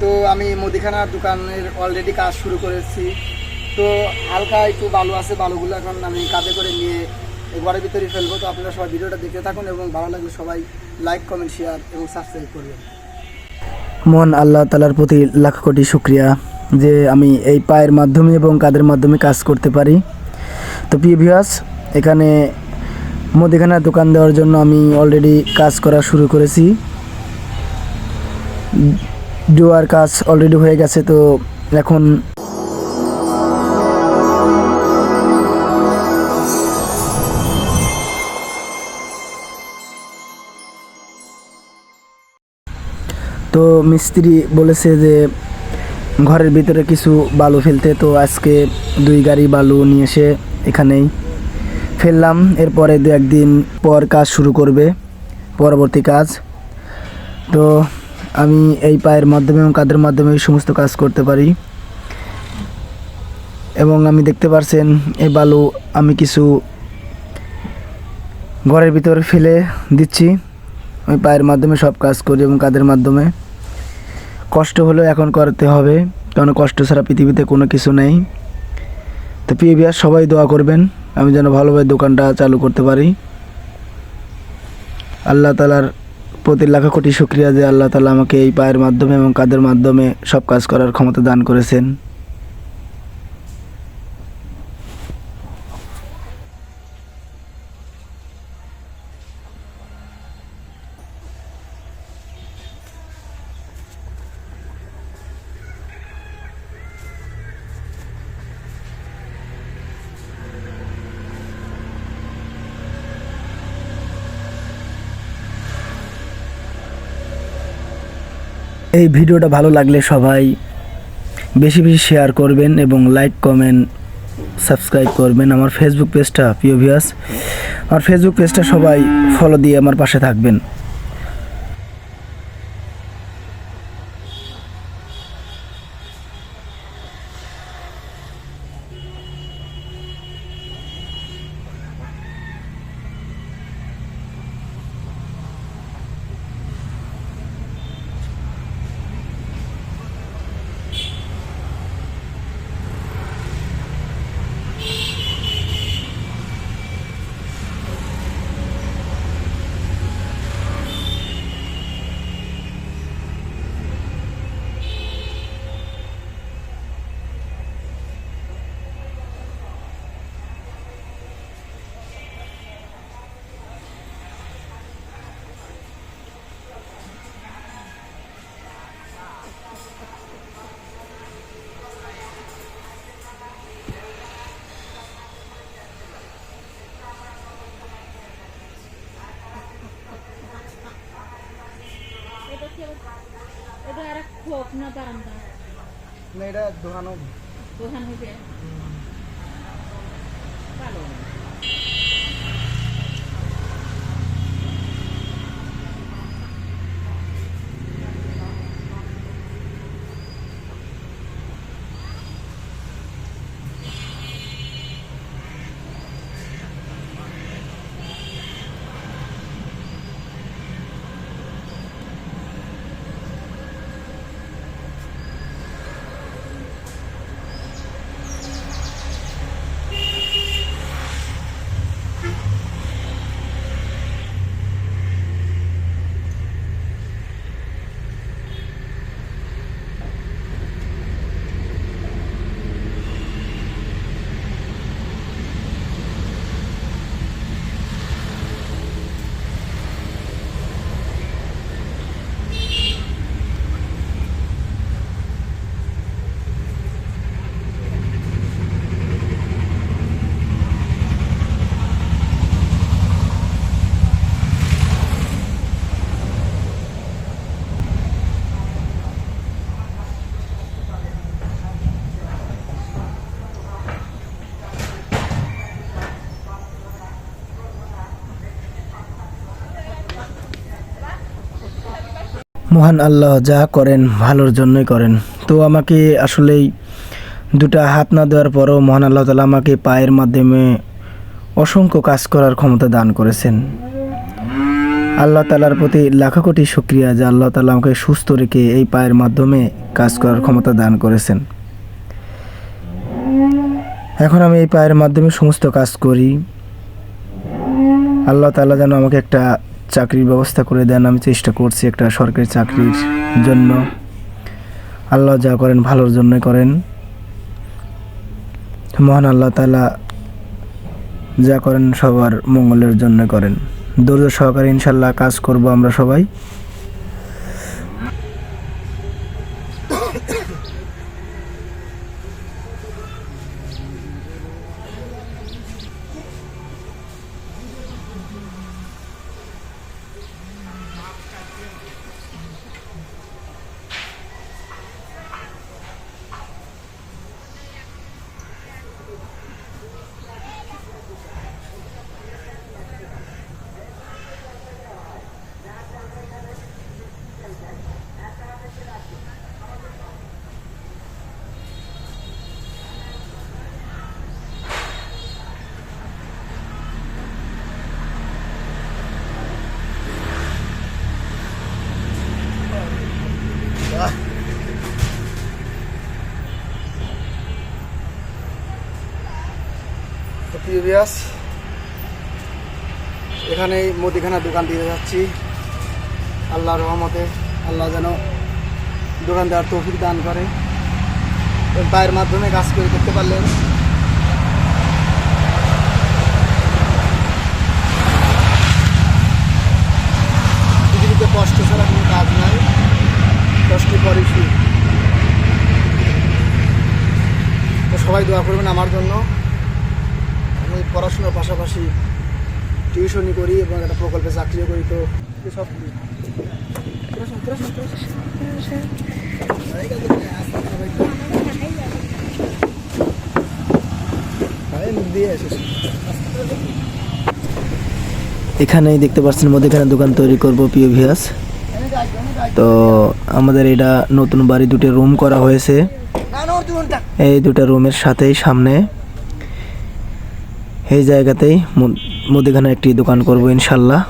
তো আমি মুদিখানার দোকানের অলরেডি কাজ শুরু করেছি। তো হালকা একটু বালু আছে, বালুগুলো এখন আমি কাঁধে করে নিয়ে ঘরের ভিতরে ফেলব। তো আপনারা সবাই ভিডিওটা দেখতে থাকুন এবং ভালো লাগলে সবাই লাইক কমেন্ট শেয়ার এবং সাবস্ক্রাইব করবেন। মন আল্লাহ তালার প্রতি লাখ কোটি শুক্রিয়া যে আমি এই পায়ের মাধ্যমে এবং কাদের মাধ্যমে কাজ করতে পারি। তো প্রিয় ভিউয়ার্স এখানে মুদিখানার দোকান দেওয়ার জন্য আমি অলরেডি কাজ করা শুরু করেছি। ডোয়ার কাজ অলরেডি হয়ে গেছে, তো এখন তো মিস্ত্রি বলেছে যে ঘরের ভিতরে কিছু বালু ফেলতে, তো আজকে দুই গাড়ি বালু নিয়ে এসে এখানেই ফেললাম। এরপরে দু একদিন পর কাজ শুরু করবে, পরবর্তী কাজ। তো আমি এই পায়ের মাধ্যমে এবং কাদের মাধ্যমে এই সমস্ত কাজ করতে পারি। এবং আমি দেখতে পারছেন এই বালু আমি কিছু ঘরের ভিতরে ফেলে দিচ্ছি। আমি পায়ের মাধ্যমে সব কাজ করি এবং কাদের মাধ্যমে। কষ্ট হলেও এখন করতে হবে, কারণ কষ্ট ছাড়া পৃথিবীতে কোনো কিছু নেই। তো প্রিয় বিয়ার সবাই দোয়া করবেন, আমি যেন ভালোভাবে দোকানটা চালু করতে পারি। আল্লাহ তালার প্রতি লাখ কোটি শুক্রিয়া যে আল্লাহ তালা আমাকে এই পায়ের মাধ্যমে এবং কাদের মাধ্যমে সব কাজ করার ক্ষমতা দান করেছেন। এই ভিডিওটা ভালো লাগলে সবাই বেশি বেশি শেয়ার করবেন এবং লাইক কমেন্ট সাবস্ক্রাইব করবেন। আমার ফেসবুক পেজটা প্রিয় ভিউয়ার্স আমার ফেসবুক পেজটা সবাই ফলো দিয়ে আমার পাশে থাকবেন। খোপ না বারান্দা এটা দোকানও দোকান হইবে ভালো মহান আল্লাহ যা করেন, ভালোর জন্যই করেন। তো আমাকে আসলেই দুটা হাত না দেওয়ার পরও মহান আল্লাহ তালা আমাকে পায়ের মাধ্যমে অসংখ্য কাজ করার ক্ষমতা দান করেছেন। আল্লাহ তালার প্রতি লাখো কোটি শুক্রিয়া যে আল্লাহ তালা আমাকে সুস্থ রেখে এই পায়ের মাধ্যমে কাজ করার ক্ষমতা দান করেছেন। এখন আমি এই পায়ের মাধ্যমে সমস্ত কাজ করি। আল্লাহ তালা যেন আমাকে একটা চাকরির ব্যবস্থা করে দেন, আমি চেষ্টা করছি একটা সরকারি চাকরির জন্য। আল্লাহ যা করেন ভালোর জন্য করেন। মহান আল্লাহ তালা যা করেন সবার মঙ্গলের জন্য করেন। ধৈর্য সহকারে ইনশাল্লাহ কাজ করব আমরা সবাই। প্রিয় বিয়াস এখানে মুদিখানা দোকান দিয়ে যাচ্ছি। আল্লাহর রহমতে, আল্লাহ যেন দোকান দেওয়ার তৌফিক দান করে। পায়ের মাধ্যমে কাজ করে করতে পারলেন। পৃথিবীতে কষ্ট ছাড়া কোনো কাজ নাই। কষ্ট পরে তো সবাই দোয়া করবেন আমার জন্য। আমি পড়াশোনার পাশাপাশি টিউশনি করি এবং একটা প্রকল্পে চাকরিও করি তো সব এখানেই দেখতে পাচ্ছেন মুদিখানা দোকান তৈরি করব প্রিয় ভিয়াস তো আমাদের এটা নতুন বাড়ি দুটো রুম করা হয়েছে। এই দুটো রুমের সাথেই সামনে। এই জায়গাতেই মুদিখানা একটি দোকান করব ইনশাল্লাহ।